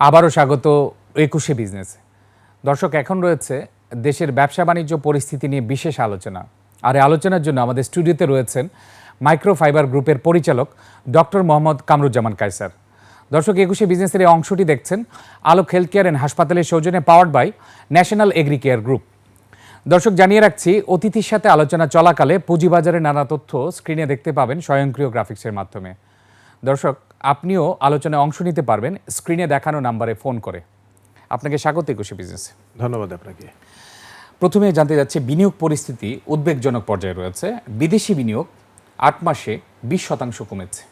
আবারও স্বাগত একুশে বিজনেস। দর্শক, এখন রয়েছে দেশের ব্যবসা বাণিজ্য পরিস্থিতি নিয়ে বিশেষ আলোচনা। আর এই আলোচনার জন্য আমাদের স্টুডিওতে রয়েছেন মাইক্রোফাইবার গ্রুপের পরিচালক ডক্টর মোহাম্মদ কামরুজ্জামান কায়সার। দর্শক, একুশে বিজনেসের এই অংশটি দেখছেন আলোক হেলথ কেয়ার অ্যান্ড হাসপাতালের সৌজন্যে powered by national agri care group. দর্শক, জানিয়ে রাখছি, অতিথির সাথে আলোচনা চলাকালে পুঁজিবাজারের নানা তথ্য স্ক্রিনে দেখতে পাবেন স্বয়ংক্রিয় গ্রাফিক্সের মাধ্যমে। দর্শক আপনিও আলোচনায় অংশ নিতে পারবেন। স্ক্রিনে দেখানো নাম্বারে ফোন করে। আপনাকে স্বাগত একুশে বিজনেসে। ধন্যবাদ আপনাকে। প্রথমে জানতে যাচ্ছে বিনিয়োগ পরিস্থিতি উদ্বেগজনক পর্যায়ে রয়েছে। বিদেশি বিনিয়োগ আট মাসে বিশ শতাংশ কমেছে।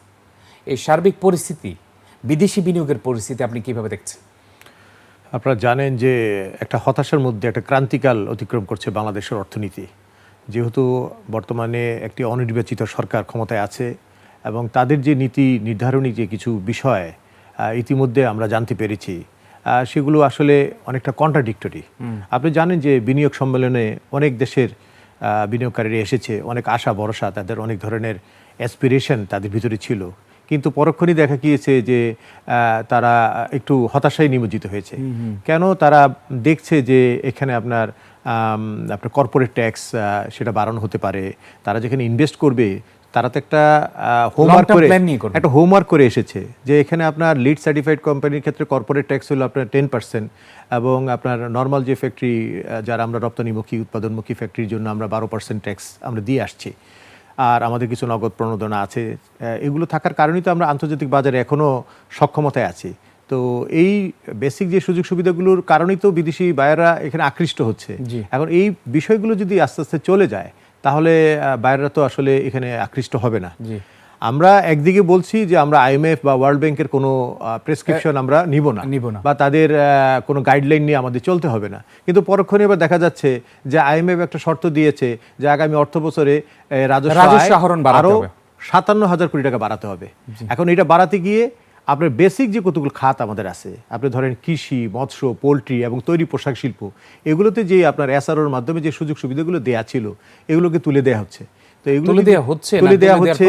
এই সার্বিক পরিস্থিতি বিদেশি বিনিয়োগের পরিস্থিতি আপনি কীভাবে দেখছেন? আপনারা জানেন যে একটা হতাশার মধ্যে একটা ক্রান্তিকাল অতিক্রম করছে বাংলাদেশের অর্থনীতি। যেহেতু বর্তমানে একটি অনির্বাচিত সরকার ক্ষমতায় আছে এবং তাদের যে নীতি নির্ধারণী যে কিছু বিষয় ইতিমধ্যে আমরা জানতে পেরেছি সেগুলো আসলে অনেকটা কন্ট্রাডিক্টরি আপনি জানেন যে বিনিয়োগ সম্মেলনে অনেক দেশের বিনিয়োগকারীরা এসেছে অনেক আশা ভরসা তাদের অনেক ধরনের অ্যাসপিরেশন তাদের ভিতরে ছিল। কিন্তু পরক্ষণই দেখা গিয়েছে যে তারা একটু হতাশায় নিমজ্জিত হয়েছে। কেন তারা দেখছে যে এখানে আপনার আপনার কর্পোরেট ট্যাক্স সেটা বাড়ানো হতে পারে তারা যেখানে ইনভেস্ট করবে তারা তো একটা হোমওয়ার্ক করে একটা হোমওয়ার্ক করে এসেছে যে এখানে আপনার লিড সার্টিফাইড কোম্পানির ক্ষেত্রে কর্পোরেট ট্যাক্স হলো আপনার টেন পার্সেন্ট এবং আপনার নর্মাল যে ফ্যাক্টরি যারা আমরা রপ্তানিমুখী উৎপাদনমুখী ফ্যাক্টরির জন্য আমরা বারো পার্সেন্ট ট্যাক্স আমরা দিয়ে আসছি। আর আমাদের কিছু নগদ প্রণোদনা আছে। এগুলো থাকার কারণেই তো আমরা আন্তর্জাতিক বাজারে এখনও সক্ষমতায় আছি। তো এই বেসিক যে সুযোগ সুবিধাগুলোর কারণেই তো বিদেশি বায়াররা এখানে আকৃষ্ট হচ্ছে। এখন এই বিষয়গুলো যদি আস্তে আস্তে চলে যায় তাহলে বায়াররা তো আসলে এখানে আকৃষ্ট হবে না। আমরা একদিকে বলছি যে আমরা আইএমএফ বা ওয়ার্ল্ড ব্যাংকের কোনো প্রেসক্রিপশন আমরা নিব না। নিব না। বা তাদের কোনো গাইডলাইন নিয়ে আমাদের চলতে হবে না। কিন্তু পরক্ষণে এবার দেখা যাচ্ছে যে আইএমএফ একটা শর্ত দিয়েছে যে আগামী অর্থ বছরে রাজস্ব রাজস্ব আয় আহরণ বাড়াতে আরও হবে। সাতান্ন হাজার কোটি টাকা বাড়াতে হবে। এখন এটা বাড়াতে গিয়ে আপনার বেসিক যে কতগুলো খাত আমাদের আছে আপনি ধরেন কৃষি মৎস্য পোলট্রি এবং তৈরি পোশাক শিল্প এগুলোতে যে আপনার এসআরওর মাধ্যমে যে সুযোগ সুবিধাগুলো দেয়া ছিল এগুলোকে তুলে দেওয়া হচ্ছে। তো এগুলো দেওয়া হচ্ছে তুলে দেওয়া হচ্ছে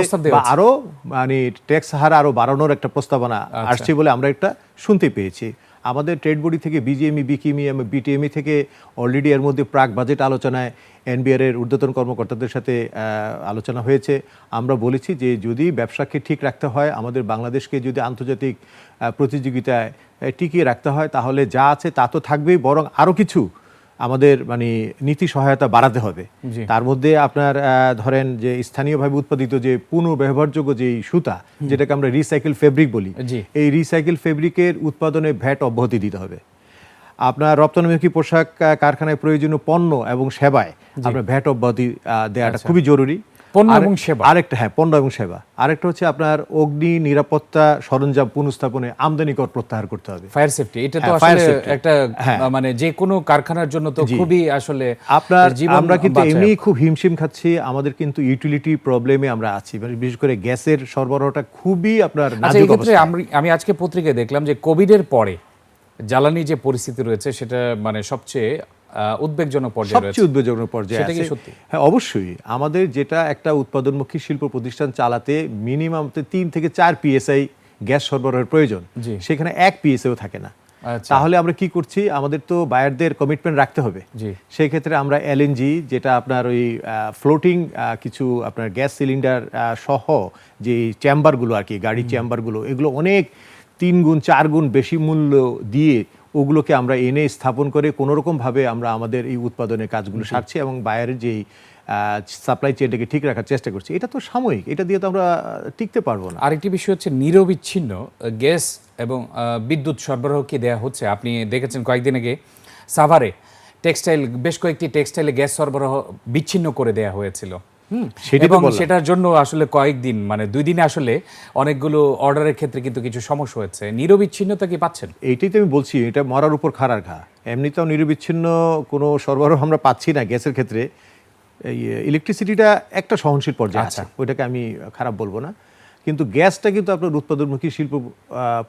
আরও বা মানে ট্যাক্স হার আরও বাড়ানোর একটা প্রস্তাবনা আচ্ছা। আসছে বলে আমরা একটা শুনতে পেয়েছি। আমাদের ট্রেড বডি থেকে বিজিএমই এবং বিটিএমই থেকে অলরেডি এর মধ্যে প্রাক বাজেট আলোচনায় এনবিআর এর ঊর্ধ্বতন কর্মকর্তাদের সাথে আলোচনা হয়েছে। আমরা বলেছি যে যদি ব্যবসাকে ঠিক রাখতে হয়, আমাদের বাংলাদেশকে যদি আন্তর্জাতিক প্রতিযোগিতায় টিকিয়ে রাখতে হয়, তাহলে যা আছে তা তো থাকবেই, বরং আরও কিছু আমাদের মানে নীতি সহায়তা বাড়াতে হবে। তার মধ্যে আপনার ধরেন যে স্থানীয়ভাবে উৎপাদিত যে পুনর্ব্যবহারযোগ্য যে সুতা যেটাকে আমরা রিসাইকেল ফেব্রিক বলি। এই রিসাইকেল ফেব্রিকের উৎপাদনে ভ্যাট অব্যাহতি দিতে হবে। আপনার রপ্তানিমুখী পোশাক কারখানায় প্রয়োজনীয় পণ্য এবং সেবায় আপনার ভ্যাট অব্যাহতি দেওয়াটা খুবই জরুরি। পণ্য এবং সেবা। আরেকটা হ্যাঁ পণ্য এবং সেবা আরেকটা হচ্ছে আপনার অগ্নি নিরাপত্তা সরঞ্জাম পুনঃস্থাপনে আমদানি কর প্রত্যাহার করতে হবে ফায়ার সেফটি এটা তো হ্যাঁ, আসলে একটা হ্যাঁ। মানে যে কোনো কারখানার জন্য তো খুবই আসলে আপনার আমরা কিন্তু এমনি খুব হিমশিম খাচ্ছি আমাদের কিন্তু ইউটিলিটি প্রবলেমে আমরা আছি মানে বিশেষ করে গ্যাসের সরবরাহটা খুবই আপনার আচ্ছা নাজুক অবস্থায়। আমি আজকে পত্রিকায় দেখলাম যে কোভিডের পরে জ্বালানি যে পরিস্থিতি রয়েছে সেটা মানে সবচেয়ে উদ্বেগজনক পর্যায়ে রয়েছে সবচেয়ে উদ্বেগজনক পর্যায়ে আছে? হ্যাঁ অবশ্যই আমাদের যেটা একটা উৎপাদনমুখী শিল্প প্রতিষ্ঠান চালাতে মিনিমাম তিন থেকে চার পিএসআই গ্যাস সরবরাহের প্রয়োজন। সেখানে এক পিএসআইও থাকে না আচ্ছা। তাহলে আমরা কি করছি আমাদের তো বায়ারদের কমিটমেন্ট রাখতে হবে জি। সেই ক্ষেত্রে আমরা এলএনজি যেটা আপনার ওই ফ্লোটিং কিছু আপনার গ্যাস সিলিন্ডার সহ যে চেম্বারগুলো আর কি গাড়ি চেম্বারগুলো এগুলো অনেক তিন গুণ চার গুণ বেশি মূল্য দিয়ে ওগুলোকে আমরা এনে স্থাপন করে কোনোরকমভাবে আমরা আমাদের এই উৎপাদনের কাজগুলো সারছি এবং বাইরের যেই সাপ্লাই চেনটাকে ঠিক রাখার চেষ্টা করছি। এটা তো সাময়িক এটা দিয়ে তো আমরা টিকতে পারব না। আরেকটি বিষয় হচ্ছে নিরবিচ্ছিন্ন গ্যাস এবং বিদ্যুৎ সরবরাহ কি দেওয়া হচ্ছে? আপনি দেখেছেন কয়েকদিন আগে সাভারে টেক্সটাইল বেশ কয়েকটি টেক্সটাইলে গ্যাস সরবরাহ বিচ্ছিন্ন করে দেওয়া হয়েছিল। এবং। সেটার জন্য আসলে কয়েকদিন মানে দুই দিনে আসলে অনেকগুলো অর্ডারের ক্ষেত্রে কিন্তু কিছু সমস্যা হয়েছে। নিরবিচ্ছিন্নতা কি পাচ্ছেন? এইটাই তো আমি বলছি এটা মরার উপর খাড়ার ঘা। এমনিতেও নিরবিচ্ছিন্ন কোনো সরবরাহ আমরা পাচ্ছি না গ্যাসের ক্ষেত্রে। এই ইলেকট্রিসিটিটা একটা সহনশীল পর্যায়ে আছে ওইটাকে আমি খারাপ বলব না। কিন্তু গ্যাসটা কিন্তু আপনার উৎপাদনমুখী শিল্প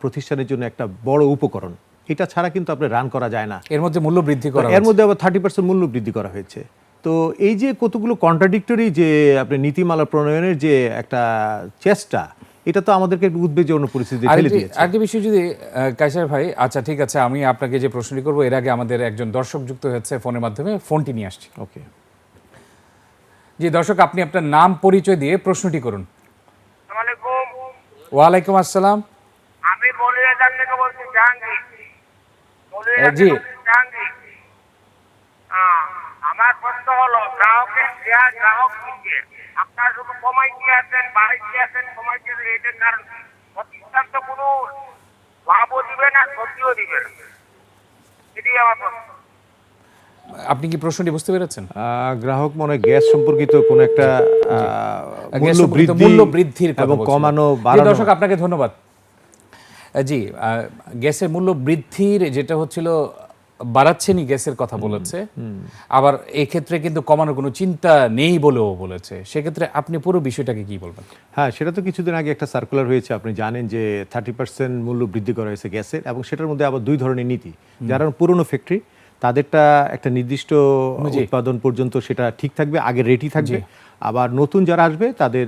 প্রতিষ্ঠানের জন্য একটা বড় উপকরণ। এটা ছাড়া কিন্তু আপনার রান করা যায় না। এর মধ্যে মূল্য বৃদ্ধি করা এর মধ্যে আবার থার্টি পার্সেন্ট মূল্য বৃদ্ধি করা হয়েছে। তো এই যে কতগুলো কন্ট্রাডিক্টরি যে আপনি নীতিমালা প্রণয়নের যে একটা চেষ্টা এটা তো আমাদেরকে একটু উদ্বেগজনক পরিস্থিতি ফেলে দিয়েছে। আরেকটি বিষয় যদি আহ, কায়সার ভাই আচ্ছা ঠিক আছে আমি আপনাকে যে প্রশ্নটি করব এর আগে আমাদের একজন দর্শক যুক্ত হয়েছে ফোনের মাধ্যমে ফোনটি নিয়ে আসছি। ওকে। জি দর্শক আপনি আপনার নাম পরিচয় দিয়ে প্রশ্নটি করুন। ওয়ালাইকুম আসসালাম। আমি মৌলিয়াজার থেকে বলছি জাহাঙ্গীর। জি। জাহাঙ্গীর আমার প্রশ্ন হলো গ্রাহকের শেয়ার গ্রাহক কিনছে আপনার শুধু কমাই দিয়ে আছেন বাড়ি দিয়ে আছেন কমাই দিয়ে এটার কারণ প্রতিষ্ঠান তো কোনো লাভও দিবে না ক্ষতিও দিবে না? এটি আমার প্রশ্ন। আপনি কি প্রশ্নটি বুঝতে পেরেছেন? আহ, গ্রাহক মনে হয় গ্যাস সম্পর্কিত কোন একটা আহ, মূল্য বৃদ্ধির এবং কমানো দর্শক আপনাকে ধন্যবাদ। জি আহ, গ্যাসের মূল্য বৃদ্ধির যেটা হচ্ছিল বাড়াচ্ছেনই গ্যাসের কথা বলেছে। আবার এই ক্ষেত্রে কিন্তু কমানোর কোনো চিন্তা নেই বলেও বলেছে। সেক্ষেত্রে আপনি পুরো বিষয়টাকে কি বলবেন? হ্যাঁ সেটা তো কিছুদিন আগে একটা সার্কুলার হয়েছে। আপনি জানেন যে থার্টি পার্সেন্ট মূল্য বৃদ্ধি করা হয়েছে গ্যাসের এবং সেটার মধ্যে আবার দুই ধরনের নীতি। যারা পুরনো ফ্যাক্টরি তাদেরটা একটা নির্দিষ্ট উৎপাদন পর্যন্ত সেটা ঠিক থাকবে আগে রেটি থাকবে। আবার নতুন যারা আসবে তাদের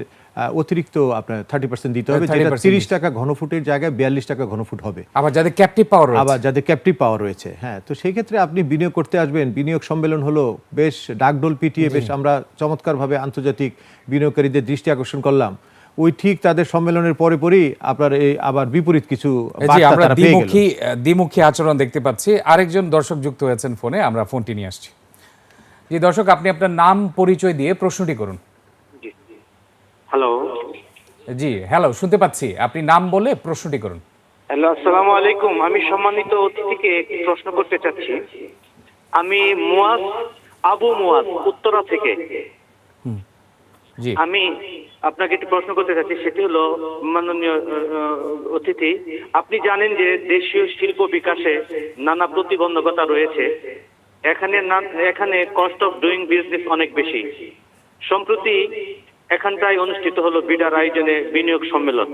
অতিরিক্ত আপনার থার্টি পার্সেন্ট দিতে হবে যেটা তিরিশ টাকা ঘনফুটের জায়গায় বিয়াল্লিশ টাকা ঘনফুট হবে। আবার যাদের ক্যাপটিভ পাওয়ার আবার যাদের ক্যাপটিভ পাওয়ার রয়েছে হ্যাঁ তো সেই ক্ষেত্রে আপনি বিনিয়োগ করতে আসবেন। বিনিয়োগ সম্মেলন হলো বেশ ডাকডোল পিটিয়ে বেশ আমরা চমৎকারভাবে আন্তর্জাতিক বিনিয়োগকারীদের দৃষ্টি আকর্ষণ করলাম। ওই ঠিক তাদের সম্মেলনের পরে পরেই আপনার এই আবার বিপরীত কিছু আমরা দ্বিমুখী দ্বিমুখী আচরণ দেখতে পাচ্ছি। আরেকজন দর্শক যুক্ত হয়েছেন ফোনে আমরা ফোনটি নিয়ে আসছি। জি দর্শক আপনি আপনার নাম পরিচয় দিয়ে প্রশ্নটি করুন। হ্যালো জি হ্যালো শুনতে পাচ্ছি। আপনি নাম বলে প্রশ্নটি করুন। হ্যালো আসসালামু আলাইকুম। আমি সম্মানিত অতিথিকে একটি প্রশ্ন করতে চাচ্ছি। আমি মুয়াজ আবু মুয়াজ উত্তরা থেকে। জি। আমি আপনাকে একটি প্রশ্ন করতে চাচ্ছি সেটি হলো মাননীয় অতিথি আপনি জানেন যে দেশীয় শিল্প বিকাশে নানা প্রতিবন্ধকতা রয়েছে। এখানে এখানে কস্ট অফ ডুইং বিজনেস অনেক বেশি। সম্প্রতি এখানটায় অনুষ্ঠিত হলো বিডার আয়োজনে বিনিয়োগ সম্মেলন।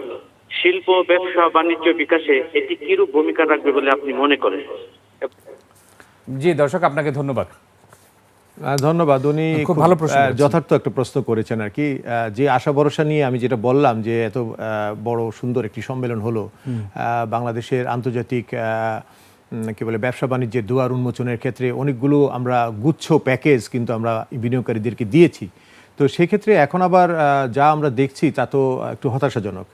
শিল্প ব্যবসা বাণিজ্য বিকাশে এটি কিরূপ ভূমিকা রাখবে বলে আপনি মনে করেন? জি দর্শক আপনাকে ধন্যবাদ। ধন্যবাদ। উনি খুব ভালো প্রশ্ন যথার্থ একটা প্রশ্ন করেছেন আর কি। যে আশা ভরসা নিয়ে আমি যেটা বললাম যে এত আহ, বড় সুন্দর একটি সম্মেলন হলো আহ, বাংলাদেশের আন্তর্জাতিক আহ, কি বলে ব্যবসা বাণিজ্যের দুয়ার উন্মোচনের ক্ষেত্রে অনেকগুলো আমরা গুচ্ছ প্যাকেজ কিন্তু আমরা বিনিয়োগকারীদেরকে দিয়েছি। তো সেক্ষেত্রে এখন আবার যা আমরা দেখছি তা তো একটু হতাশাজনক।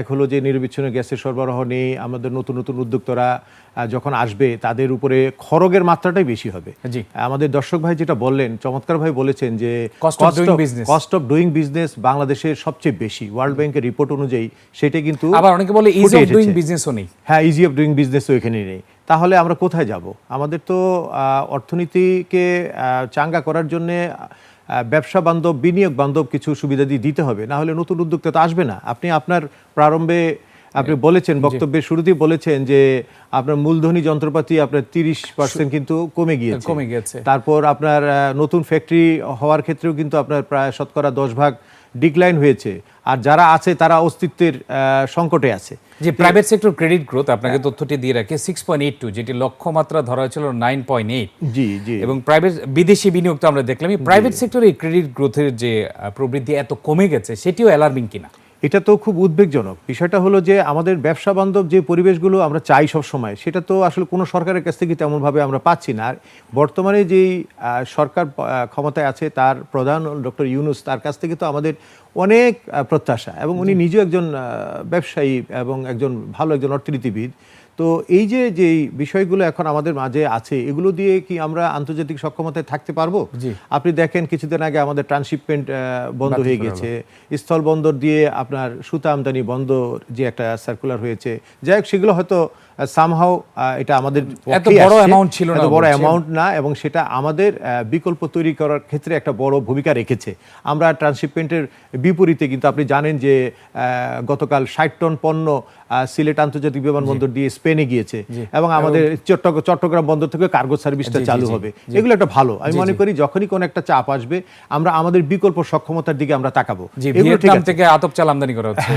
এক হলো যে নিরবিচ্ছিন্ন গ্যাসের সরবরাহ নেই আমাদের নতুন নতুন উদ্যোক্তারা যখন আসবে তাদের উপরে খরগের মাত্রাটাই বেশি হবে। আমাদের দর্শক ভাই যেটা বললেন চমৎকার ভাই বলেছেন যে. কস্ট অফ ডুইং বিজনেস বাংলাদেশের সবচেয়ে বেশি। ওয়ার্ল্ড ব্যাংকের রিপোর্ট অনুযায়ী সেটা কিন্তু আবার অনেকে বলে ইজ অফ ডুইং বিজনেসও নেই। হ্যাঁ ইজি অফ ডুইং বিজনেসও এখানে নেই। তাহলে আমরা কোথায় যাব? আমাদের তো আহ, অর্থনীতিকে চাঙ্গা করার জন্য ব্যবসা বান্ধব বিনিয়োগ বান্ধব কিছু সুবিধা দিয়ে দিতে হবে। না হলে নতুন উদ্যোক্তা তো আসবে না। আপনি আপনার প্রারম্ভে আপনি বলেছেন বক্তব্যের শুরুতেই বলেছেন যে আপনার মূলধনী যন্ত্রপাতি আপনার তিরিশ পার্সেন্ট কিন্তু কমে গিয়েছে। কমে গিয়েছে। তারপর আপনার নতুন ফ্যাক্টরি হওয়ার ক্ষেত্রেও কিন্তু আপনার প্রায় শতকরা দশ ভাগ ডিক্লাইন হয়েছে। আর যারা আছে তারা অস্তিত্বের সংকটে আছে। যে প্রাইভেট সেক্টর ক্রেডিট গ্রোথ আপনাকে তথ্যটি দিয়ে রাখে সিক্স পয়েন্ট এইট টু যেটি লক্ষ্যমাত্রা ধরা হয়েছিল nine point eight G G. এবং প্রাইভেট বিদেশি বিনিয়োগ তো আমরা দেখলাম প্রাইভেট সেক্টরে ক্রেডিট গ্রোথের যে প্রবৃদ্ধি এত কমে গেছে সেটিও অ্যালার্মিং কিনা। এটা তো খুব উদ্বেগজনক। বিষয়টা হলো যে আমাদের ব্যবসা বান্ধব যে পরিবেশগুলো আমরা চাই সব সময় সেটা তো আসলে কোনো সরকারের কাছ থেকে তেমনভাবে আমরা পাচ্ছি না। আর বর্তমানে যেই সরকার ক্ষমতায় আছে তার প্রধান ডক্টর ইউনুস তার কাছ থেকে তো আমাদের অনেক প্রত্যাশা এবং উনি নিজেও একজন ব্যবসায়ী এবং একজন ভালো একজন অর্থনীতিবিদ। তো এই যে যে বিষয়গুলো এখন আমাদের মাঝে আছে এগুলো দিয়ে কি আমরা আন্তর্জাতিক সক্ষমতায় থাকতে পারব? আপনি দেখেন কিছুদিন আগে আমাদের ট্রান্সশিপমেন্ট বন্ধ হয়ে গেছে। স্থল বন্দর দিয়ে আপনার সুতা আমদানি বন্ধ যে একটা সার্কুলার হয়েছে। যাই হোক সেগুলো হয়তো সামহাও এটা আমাদের এত বড় amount ছিল না বড় অ্যামাউন্ট না এবং সেটা আমাদের বিকল্প তৈরি করার ক্ষেত্রে একটা বড় ভূমিকা রেখেছে। আমরা ট্রান্সশিপমেন্টের বিপরীতে কিন্তু আপনি জানেন যে গতকাল ষাট টন পণ্য সিলেট আন্তর্জাতিক বিমানবন্দর দিয়ে স্পেনে গিয়েছে। এবং আমাদের চট্টগ্রাম চট্টগ্রাম বন্দর থেকে কার্গো সার্ভিসটা চালু হবে। এগুলো একটা ভালো। আমি মনে করি যখনই কোনো একটা চাপ আসবে আমরা আমাদের বিকল্প সক্ষমতার দিকে আমরা তাকাবো। থেকে আতপ চাল আমদানি করা হচ্ছে।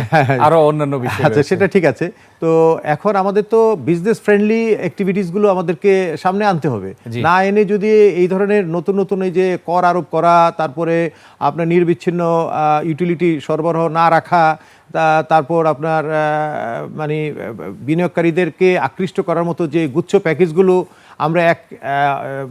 আরও অন্যান্য বিষয় আচ্ছা সেটা ঠিক আছে। তো এখন আমাদের তো বিজনেস ফ্রেন্ডলি অ্যাক্টিভিটিসগুলো আমাদেরকে সামনে আনতে হবে। না এনে যদি এই ধরনের নতুন নতুন এই যে কর আরোপ করা তারপরে আপনার নির্বিচ্ছিন্ন ইউটিলিটি সরবরাহ না রাখা তারপর আপনার মানে বিনিয়োগকারীদেরকে আকৃষ্ট করার মতো যে গুচ্ছ প্যাকেজগুলো আমরা এক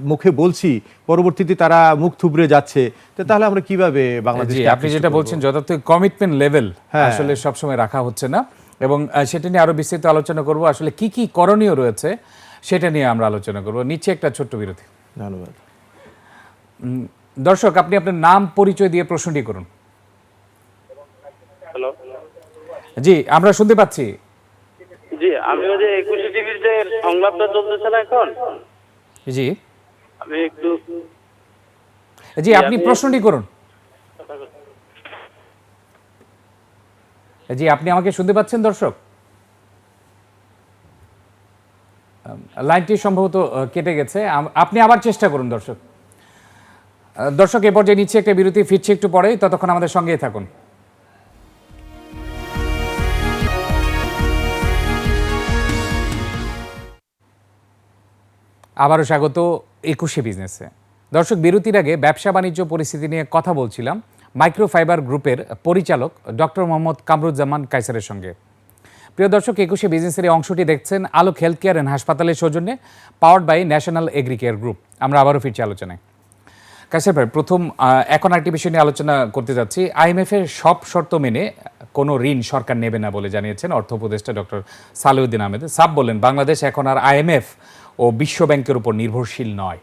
মুখে বলছি পরবর্তীতে তারা মুখ থুবড়ে যাচ্ছে তো তাহলে আমরা কীভাবে বাংলাদেশ আপনি যেটা বলছেন যথার্থ কমিটমেন্ট লেভেল হ্যাঁ। আসলে সবসময় রাখা হচ্ছে না। এবং সেটা নিয়ে আরও বিস্তারিত আলোচনা করব। আসলে কি কি করণীয় রয়েছে সেটা নিয়ে আমরা আলোচনা করব। নিচে একটা ছোট্ট বিরতি। ধন্যবাদ। দর্শক আপনি আপনার নাম পরিচয় দিয়ে প্রশ্নটি করুন। হ্যালো। জি আমরা শুনতে পাচ্ছি। জি আমি ওই যে একুশে টিভির যে সংলাপটা চলতেছে না এখন? জি। আমি একটু জি আপনি প্রশ্নটি করুন। জি, আপনি আমাকে শুনতে পাচ্ছেন, দর্শক? লাইনটি সম্ভবত কেটে গেছে। আপনি আবার চেষ্টা করুন, দর্শক। দর্শক, এ পর্যায়ে নিচ্ছে একটা বিরতি, ফিরছে একটু পরেই ততক্ষণ আমাদের সঙ্গেই থাকুন। আবারও স্বাগত, একুশে বিজনেসে। দর্শক, বিরতির আগে ব্যবসা বাণিজ্য পরিস্থিতি নিয়ে কথা বলছিলাম। মাইক্রোফাইবার গ্রুপের পরিচালক ডক্টর মোহাম্মদ কামরুজ্জামান কাইসারের সঙ্গে। প্রিয় দর্শক, একুশে বিজনেসের এই অংশটি দেখছেন আলোক হেলথ কেয়ার অ্যান্ড হাসপাতালের সৌজন্যে powered by national agri care group. আমরা আবারও ফিরছি আলোচনায়। কাইসার ভাই, প্রথম এখন একটি বিষয় নিয়ে আলোচনা করতে যাচ্ছি। আইএমএফ এর সব শর্ত মেনে কোনো ঋণ সরকার নেবে না বলে জানিয়েছেন অর্থ উপদেষ্টা ডক্টর সালেউদ্দিন আহমেদ। সাব বললেন, বাংলাদেশ এখন আর আইএমএফ ও বিশ্ব ব্যাংকের উপর নির্ভরশীল নয়।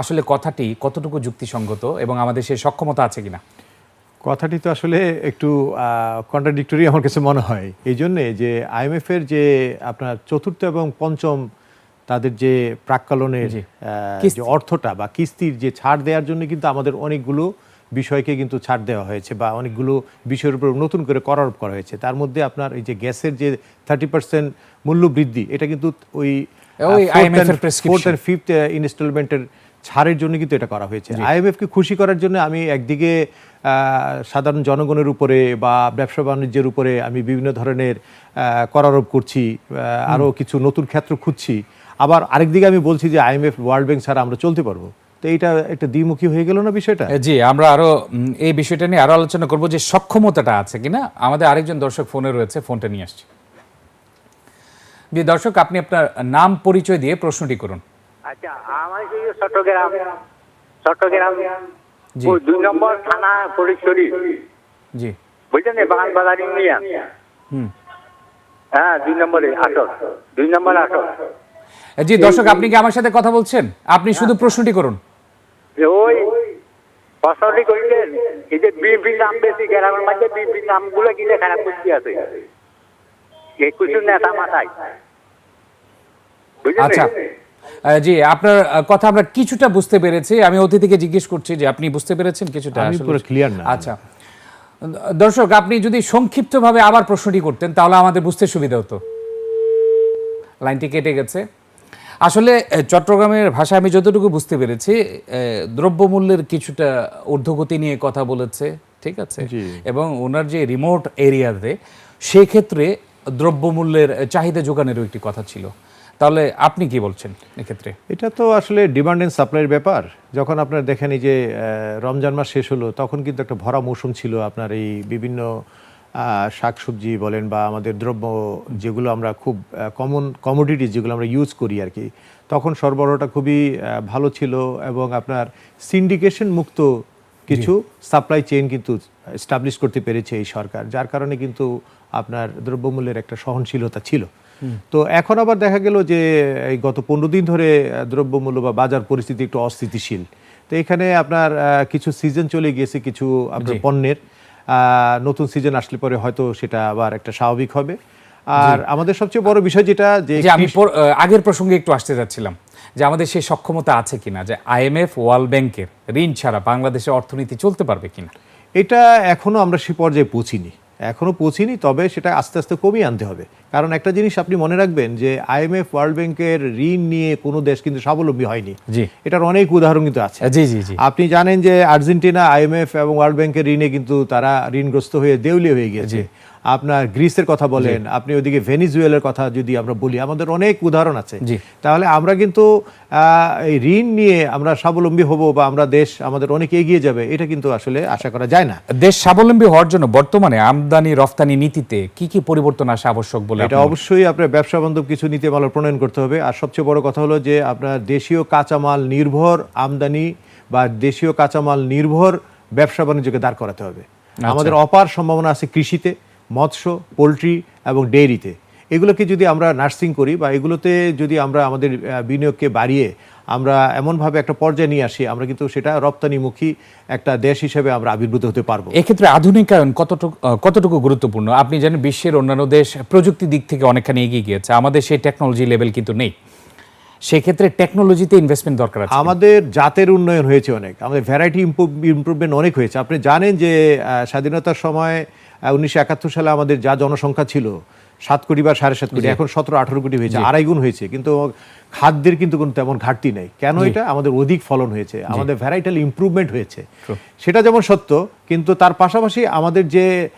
আসলে কথাটি কতটুকু যুক্তিসঙ্গত এবং আমাদের সেই সক্ষমতা আছে কিনা? কথাটি তো আসলে একটু কন্ট্রাডিক্টরি আমার কাছে মনে হয় এই জন্যে যে আইএমএফ এর যে আপনার চতুর্থ এবং পঞ্চম তাদের যে প্রাক্কালনের। যে অর্থটা বা কিস্তির যে ছাড় দেওয়ার জন্য কিন্তু আমাদের অনেকগুলো বিষয়কে কিন্তু ছাড় দেওয়া হয়েছে বা অনেকগুলো বিষয়ের উপর নতুন করে করারোপ করা হয়েছে তার মধ্যে আপনার এই যে গ্যাসের যে থার্টি পার্সেন্ট মূল্য বৃদ্ধি এটা কিন্তু ওই। ফোর্থ অ্যান্ড ফিফথ ইনস্টলমেন্টের ছাড়ের জন্য কিন্তু এটা করা হয়েছে। আইএমএফকে খুশি করার জন্য আমি একদিকে সাধারণ জনগণের উপরে বা ব্যবসা বাণিজ্যের উপরে আমি বিভিন্ন ধরনের করারোপ করছি আরও কিছু নতুন ক্ষেত্র খুঁজছি। আবার আরেকদিকে আমি বলছি যে আইএমএফ ওয়ার্ল্ড ব্যাংক ছাড়া আমরা চলতে পারব। তো এইটা একটা দ্বিমুখী হয়ে গেল না বিষয়টা? জি আমরা আরও এই বিষয়টা নিয়ে আরও আলোচনা করব যে সক্ষমতাটা আছে কিনা। আমাদের আরেকজন দর্শক ফোনে রয়েছে ফোনটা নিয়ে আসছি। দর্শক আপনি আপনার নাম পরিচয় দিয়ে প্রশ্নটি করুন। আচ্ছা আমার চট্টগ্রাম চট্টগ্রাম জি। দুই নম্বর থানা জি। বুঝলেন বাগান বাজার ইউনিয়ন। হ্যাঁ দুই নম্বরে আসর দুই নম্বর জি দর্শক আপনি কি আমার সাথে কথা বলছেন? আপনি শুধু প্রশ্নটি করুন। ওই ফসলি করিলেন এই যে বিএনপির নাম বেশি গ্রামের মধ্যে বিএনপির নামগুলো কিনে খারাপ করতে আছে। এই কিছু নেতা মাথায়। বুঝলেন আচ্ছা। জি আপনার কথা আমরা কিছুটা বুঝতে পেরেছি। আমি অতিথিকে জিজ্ঞেস করছি যে আপনি বুঝতে পেরেছেন কিছুটা? আমি পুরো clear না। আচ্ছা। দর্শক আপনি যদি সংক্ষিপ্তভাবে আবার প্রশ্নটি করতেন তাহলে আমাদের বুঝতে সুবিধা হতো। লাইনটি কেটে গেছে। আসলে চট্টগ্রামের ভাষা আমি যতটুকু বুঝতে পেরেছি দ্রব্যমূল্যের কিছুটা ঊর্ধ্বগতি নিয়ে কথা বলেছে ঠিক আছে? এবং ওনার যে রিমোট এরিয়াতে সেক্ষেত্রে দ্রব্যমূল্যের চাহিদা যোগানেরও একটি কথা ছিল। তাহলে আপনি কি বলছেন এক্ষেত্রে? এটা তো আসলে ডিমান্ড এন্ড সাপ্লাইয়ের ব্যাপার। যখন আপনার দেখেন এই যে রমজান মাস শেষ হলো তখন কিন্তু একটা ভরা মৌসুম ছিল আপনার এই বিভিন্ন শাকসবজি বলেন বা আমাদের দ্রব্য যেগুলো আমরা খুব কমন কমোডিটিস যেগুলো আমরা ইউজ করি আর কি তখন সরবরাহটা খুবই ভালো ছিল এবং আপনার সিন্ডিকেশন মুক্ত কিছু সাপ্লাই চেইন কিন্তু এস্টাবলিশ করতে পেরেছে এই সরকার যার কারণে কিন্তু আপনার দ্রব্যমূল্যের একটা সহনশীলতা ছিল। তো এখন আবার দেখা গেল যে এই গত পনেরো দিন ধরে দ্রব্যমূল্য বা বাজার পরিস্থিতি একটু অস্থিতিশীল। তো এখানে আপনার কিছু সিজন চলে গিয়েছে কিছু আপনার পণ্যের। নতুন সিজন আসলে পরে হয়তো সেটা আবার একটা স্বাভাবিক হবে। আর আমাদের সবচেয়ে বড় বিষয় যেটা যে আমি আগের প্রসঙ্গে একটু আসতে যাচ্ছিলাম যে আমাদের সেই সক্ষমতা আছে কিনা যে আইএমএফ ওয়ার্ল্ড ব্যাংকের ঋণ ছাড়া বাংলাদেশের অর্থনীতি চলতে পারবে কিনা? এটা এখনও আমরা সে পর্যায়ে পৌঁছিনি। এখনও পৌঁছিনি তবে সেটা আস্তে আস্তে কমিয়ে আনতে হবে। কারণ একটা জিনিস আপনি মনে রাখবেন যে আইএমএফ ওয়ার্ল্ড ব্যাংকের ঋণ নিয়ে কোনো দেশ কিন্তু স্বাবলম্বী হয়নি। জি। এটার অনেক উদাহরণ কিন্তু আছে। জি জি জি। আপনি জানেন যে আর্জেন্টিনা আইএমএফ এবং ওয়ার্ল্ড ব্যাংকের ঋণে কিন্তু তারা ঋণগ্রস্ত হয়ে দেউলিয়া হয়ে গিয়েছে। আপনার গ্রিসের কথা বলেন আপনি ওদিকে ভেনিজুয়েলের কথা যদি আমরা বলি আমাদের অনেক উদাহরণ আছে। তাহলে আমরা কিন্তু এই ঋণ নিয়ে আমরা স্বাবলম্বী হব বা আমরা দেশ আমাদের অনেক এগিয়ে যাবে এটা কিন্তু আসলে আশা করা যায় না। দেশ স্বাবলম্বী হওয়ার জন্য বর্তমানে আমদানি রফতানি নীতিতে কি কি পরিবর্তন আসা আবশ্যক বলে এটা অবশ্যই আপনার ব্যবসা বান্ধব কিছু নীতি নীতিমালা প্রণয়ন করতে হবে। আর সবচেয়ে বড় কথা হলো যে আপনার দেশীয় কাঁচামাল নির্ভর আমদানি বা দেশীয় কাঁচামাল নির্ভর ব্যবসা বাণিজ্যকে দাঁড় করাতে হবে। আমাদের অপার সম্ভাবনা আছে কৃষিতে। মৎস্য পোলট্রি এবং ডেয়ারিতে এগুলোকে যদি আমরা নার্সিং করি বা এগুলোতে যদি আমরা আমাদের বিনিয়োগকে বাড়িয়ে আমরা এমনভাবে একটা পর্যায়ে নিয়ে আসি আমরা কিন্তু সেটা রপ্তানিমুখী একটা দেশ হিসেবে আমরা আবির্ভূত হতে পারব। এক্ষেত্রে আধুনিকায়ন কতটুকু কতটুকু গুরুত্বপূর্ণ? আপনি জানেন বিশ্বের অন্যান্য দেশ প্রযুক্তি দিক থেকে অনেকখানি এগিয়ে গিয়েছে। আমাদের সেই টেকনোলজি লেভেল কিন্তু নেই। সেক্ষেত্রে টেকনোলজিতে ইনভেস্টমেন্ট দরকার আছে আমাদের জাতের উন্নয়ন হয়েছে অনেক। আমাদের ভ্যারাইটি ইমপ্রুভমেন্ট অনেক হয়েছে। আপনি জানেন যে স্বাধীনতার সময় উনিশশো একাত্তর সালে আমাদের যা জনসংখ্যা ছিল সাত কোটি বা সাড়ে সাত কোটি এখন সতেরো আঠারো কোটি হয়েছে আড়াই গুণ হয়েছে কিন্তু খাদ্যের কিন্তু কোনো তেমন ঘাটতি নেই। কেন এটা? আমাদের অধিক ফলন হয়েছে আমাদের ভ্যারাইটাল ইমপ্রুভমেন্ট হয়েছে। সেটা যেমন সত্য কিন্তু তার পাশাপাশি আমাদের যে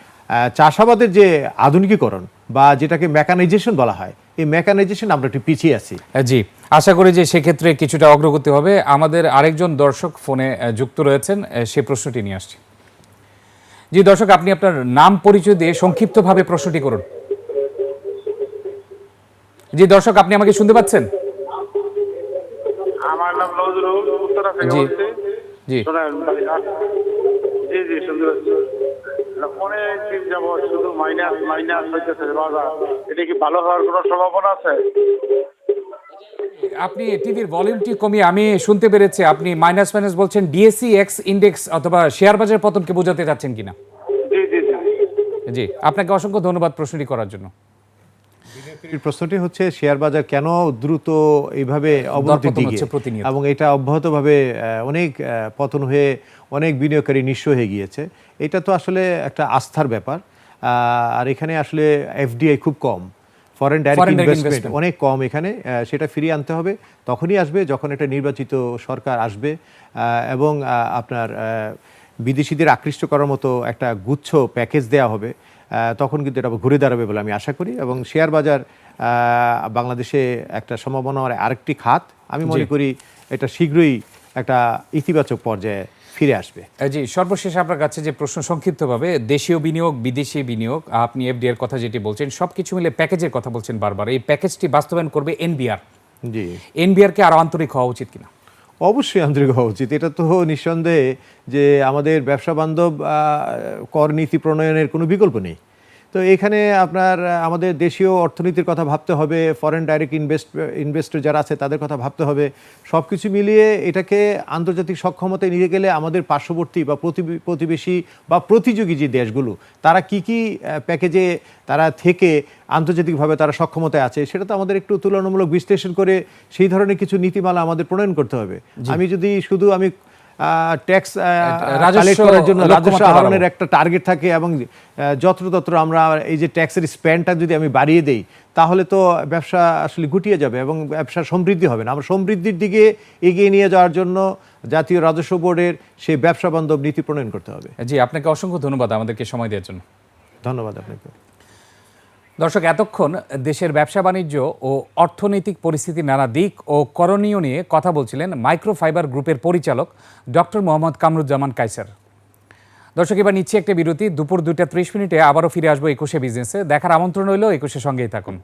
চাষাবাদের যে আধুনিকীকরণ বা যেটাকে মেকানাইজেশন বলা হয় এই মেকানাইজেশন আমরা একটু পিছিয়ে আছি। জি। আশা করি যে সেক্ষেত্রে কিছুটা অগ্রগতি হবে। আমাদের আরেকজন দর্শক ফোনে যুক্ত রয়েছেন সে প্রশ্নটি নিয়ে আসছি। জি দর্শক আপনি আপনার নাম পরিচয় দিয়ে সংক্ষিপ্তভাবে প্রশ্নটি করুন। জি দর্শক আপনি আমাকে শুনতে পাচ্ছেন? আমার নাম নজরুল উত্তরা থেকে জি। জি। জি জি শুনতে পাচ্ছি। অনেক দিন যাবৎ শুধু মাইনাস মাইনাস হইতেছে বাজার। এটা কি ভালো হওয়ার কোনো সম্ভাবনা আছে? আপনি টিভির ভলিউমটি কমিয়ে আমি শুনতে পেরেছি আপনি মাইনাস মাইনাস বলছেন ডিএসসি এক্স ইন্ডেক্স অথবা শেয়ার বাজার পতনকে বোঝাতে চাচ্ছেন কিনা? জি জি জি। জি আপনাকে অসংখ্য ধন্যবাদ প্রশ্নটি করার জন্য। প্রশ্নটি হচ্ছে শেয়ার বাজার কেন দ্রুত এইভাবে অবনতির দিকে? এবং এটা অব্যাহতভাবে অনেক পতন হয়ে অনেক বিনিয়োগকারী নিঃস্ব হয়ে গিয়েছে। এটা তো আসলে একটা আস্থার ব্যাপার। আহ, আর এখানে আসলে এফডিআই খুব কম। ফরেন ডাইরেক্ট ইনভেস্টমেন্ট অনেক কম এখানে সেটা ফিরিয়ে আনতে হবে। তখনই আসবে যখন একটা নির্বাচিত সরকার আসবে এবং আপনার বিদেশিদের আকৃষ্ট করার মতো একটা গুচ্ছ প্যাকেজ দেওয়া হবে তখন কিন্তু এটা ঘুরে দাঁড়াবে বলে আমি আশা করি। এবং শেয়ার বাজার বাংলাদেশে একটা সম্ভাবনার আরেকটি খাত আমি মনে করি এটা শীঘ্রই একটা ইতিবাচক পর্যায়ে ফিরে আসবে। জি সর্বশেষ আপনার কাছে যে প্রশ্ন সংক্ষিপ্তভাবে দেশীয় বিনিয়োগ বিদেশি বিনিয়োগ আপনি এফডিআর কথা যেটি বলছেন সব কিছু মিলে প্যাকেজের কথা বলছেন বারবার। এই প্যাকেজটি বাস্তবায়ন করবে এনবিআর। জি। এনবিআরকে আরও আন্তরিক হওয়া উচিত কিনা? অবশ্যই আন্তরিক হওয়া উচিত। এটা তো নিঃসন্দেহে যে আমাদের ব্যবসা বান্ধব কর নীতি প্রণয়নের কোনো বিকল্প নেই। তো এখানে আপনার আমাদের দেশীয় অর্থনীতির কথা ভাবতে হবে ফরেন ডাইরেক্ট ইনভেস্ট ইনভেস্টর যারা আছে তাদের কথা ভাবতে হবে। সব কিছু মিলিয়ে এটাকে আন্তর্জাতিক সক্ষমতায় নিয়ে গেলে আমাদের পার্শ্ববর্তী বা প্রতিবে- প্রতিবেশী বা প্রতিযোগী যে দেশগুলো তারা কি কি প্যাকেজে তারা থেকে আন্তর্জাতিকভাবে তারা সক্ষমতায় আছে সেটা তো আমাদের একটু তুলনামূলক বিশ্লেষণ করে সেই ধরনের কিছু নীতিমালা আমাদের প্রণয়ন করতে হবে। আমি যদি শুধু আমি ট্যাক্স কালেক্ট করার জন্য রাজস্ব আহরণের একটা টার্গেট থাকে এবং যত্রতত্র আমরা এই যে ট্যাক্সের স্প্যানটা যদি আমি বাড়িয়ে দেই তাহলে তো ব্যবসা আসলে গুটিয়ে যাবে এবং ব্যবসা সমৃদ্ধি হবে না। আমরা সমৃদ্ধির দিকে এগিয়ে নিয়ে যাওয়ার জন্য জাতীয় রাজস্ব বোর্ডের সেই ব্যবসা বান্ধব নীতি প্রণয়ন করতে হবে। জি আপনাকে অসংখ্য ধন্যবাদ আমাদেরকে সময় দেওয়ার জন্য। ধন্যবাদ আপনাকে। দর্শক, এতক্ষণ দেশের ব্যবসা বাণিজ্য ও অর্থনৈতিক পরিস্থিতি নানা দিক ও করণীয় নিয়ে কথা বলছিলেন মাইক্রোফাইবার গ্রুপের পরিচালক ডক্টর মোহাম্মদ কামরুজ্জামান কাইসার দর্শক, এবার নিচ্ছে একটা বিরতি। দুপুর দুইটা ত্রিশ মিনিটে আবারও ফিরে আসব একুশে বিজনেসে। দেখার আমন্ত্রণ রইল, একুশের সঙ্গেই থাকুন।